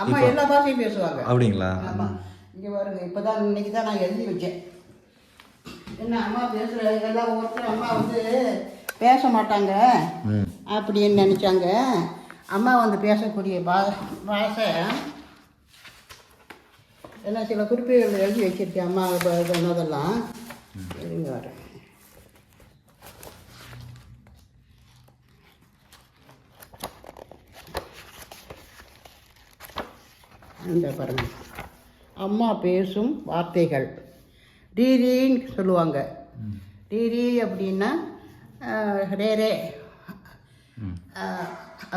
அம்மா எல்லா பாஷையும் பேசுவாங்க. அப்படிங்களா? ஆமாம் இங்கே பாருங்க இப்போ தான் இன்னைக்கு தான் நான் எழுதி வச்சேன். என்ன அம்மா பேசுகிற எல்லாம் ஒருத்தர் அம்மா வந்து பேச மாட்டாங்க. அப்படின்னு நினச்சாங்க. அம்மா வந்து பேசக்கூடிய பா பாஷை எல்லாம் சில குறிப்புகள் எழுதி வச்சிருக்கேன் அம்மா இப்போ சொன்னதெல்லாம். இருங்க வரேன். இந்த பாருங்க. அம்மா பேசும் வார்த்தைகள். ரீரின்னு சொல்லுவாங்க. ரீரி அப்படின்னா ரேரே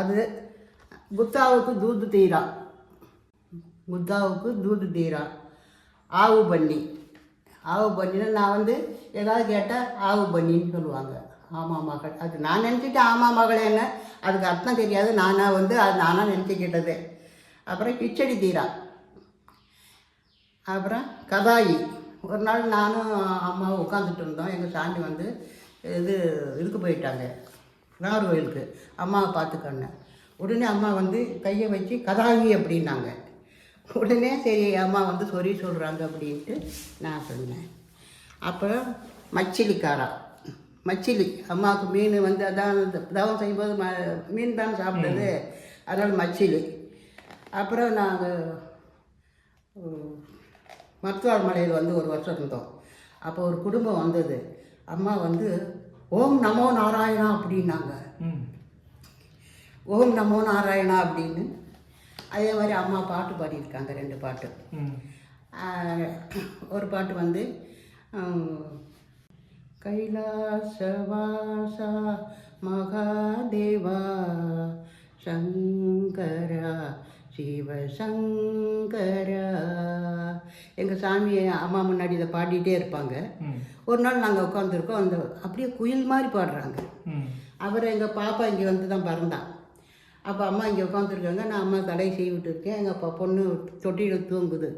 அது குத்தாவுக்கு தூது தீரா. குத்தாவுக்கு தூது தீரா. ஆவு பண்ணி. ஆவு பண்ணினா நான் வந்து ஏதாவது கேட்டால் ஆவு பண்ணின்னு சொல்லுவாங்க. ஆமாம் மகள். அது நான் நினச்சிட்டேன் ஆமாம் மகள் என்ன? அதுக்கு அர்த்தம் தெரியாது. நானாக வந்து அது நானாக நினச்சிக்கிட்டது அப்புறம் கிச்சடி தீரா. அப்புறம் கதாயி. ஒரு நாள் நானும் அம்மாவும் உட்காந்துட்டு இருந்தோம். எங்கள் சாமி வந்து இது இதுக்கு போயிட்டாங்க. நாகர்கோயிலுக்கு அம்மாவை பார்த்துக்கண்ண உடனே அம்மா வந்து கையை வச்சு கதாயி அப்படின்னாங்க. உடனே சரி அம்மா வந்து சொறி சொல்கிறாங்க அப்படின்ட்டு நான் சொன்னேன். அப்புறம் மச்சிலிக்காரா. மச்சிலி. அம்மாவுக்கு மீன் வந்து அதான் தவம் செய்யும்போது ம மீன் தான் சாப்பிட்டது. அதனால் மச்சிலி. அப்புறம் நாங்கள் மருத்துவர் மலையில் வந்து ஒரு வருஷம் இருந்தோம். அப்போ ஒரு குடும்பம் வந்தது. அம்மா வந்து ஓம் நமோ நாராயணா அப்படின்னாங்க. ஓம் நமோ நாராயணா அப்படின்னு அதே மாதிரி அம்மா பாட்டு பாடியிருக்காங்க ரெண்டு பாட்டு. ஒரு பாட்டு வந்து கைலாசவாசா மகாதேவா சங்கரா சிவசங்கரா. எங்கள் சாமி அம்மா முன்னாடி இதை பாடிட்டே இருப்பாங்க. ஒரு நாள் நாங்கள் உட்காந்துருக்கோம் அந்த அப்படியே குயில் மாதிரி பாடுறாங்க. அவர் எங்கள் பாப்பா இங்கே வந்து தான் பிறந்தான் அப்போ அம்மா இங்கே உட்காந்துருக்காங்க நான் அம்மா தலையை செய்விட்டு இருக்கேன் எங்கள் அப்பா பொண்ணு தொட்டியில் தூங்குது.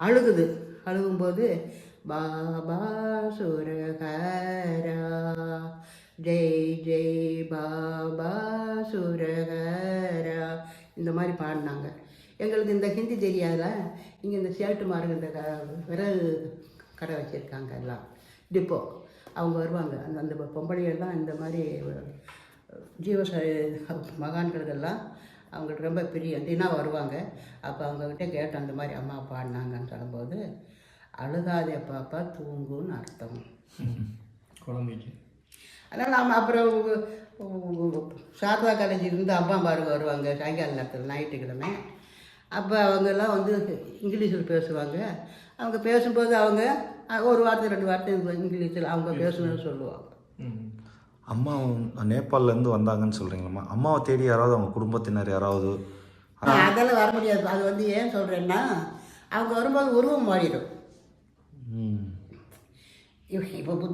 அழுகுது. அழுகும்போது பாபா சுரகரா. ஜெய் ஜெய் பாபா சுரகரா. இந்த மாதிரி பாடினாங்க. எங்களுக்கு இந்த ஹிந்தி தெரியாதா இங்கே இந்த சேட்டு மாருங்க இந்த க- விரல் கடை வச்சுருக்காங்க எல்லாம். டிப்போ. அவங்க வருவாங்க. அந்த அந்த பொம்பளைகள் இந்த மாதிரி ஜீவச மகான்களுக்கெல்லாம் அவங்களுக்கு ரொம்ப பிரியம். தினம் வருவாங்க. அப்போ அவங்கக்கிட்ட கேட்டேன் அந்த மாதிரி அம்மா பாடினாங்கன்னு சொல்லும்போது அழுகாதே பாப்பா தூங்குன்னு அர்த்தம். குழந்தைக்கு. அதனால் நம்ம அப்புறம் சாரதா காலேஜ் இருந்து அம்மா பாருங்க வருவாங்க சாயங்கால நேரத்தில் ஞாயிற்றுக்கிழமை அப்போ அவங்கெல்லாம் வந்து இங்கிலீஷில் பேசுவாங்க. அவங்க பேசும்போது அவங்க ஒரு வார்த்தை ரெண்டு வார்த்தை இங்கிலீஷில் அவங்க பேசணும்னு சொல்லுவாங்க. அம்மா நேபாளிலேருந்து வந்தாங்கன்னு சொல்கிறீங்களம்மா அம்மாவை தேடி யாராவது அவங்க குடும்பத்தினர் யாராவது? அதெல்லாம் வர முடியாது. அது வந்து ஏன் சொல்கிறேன்னா அவங்க வரும்போது உருவம் மாறிடும். இப்போ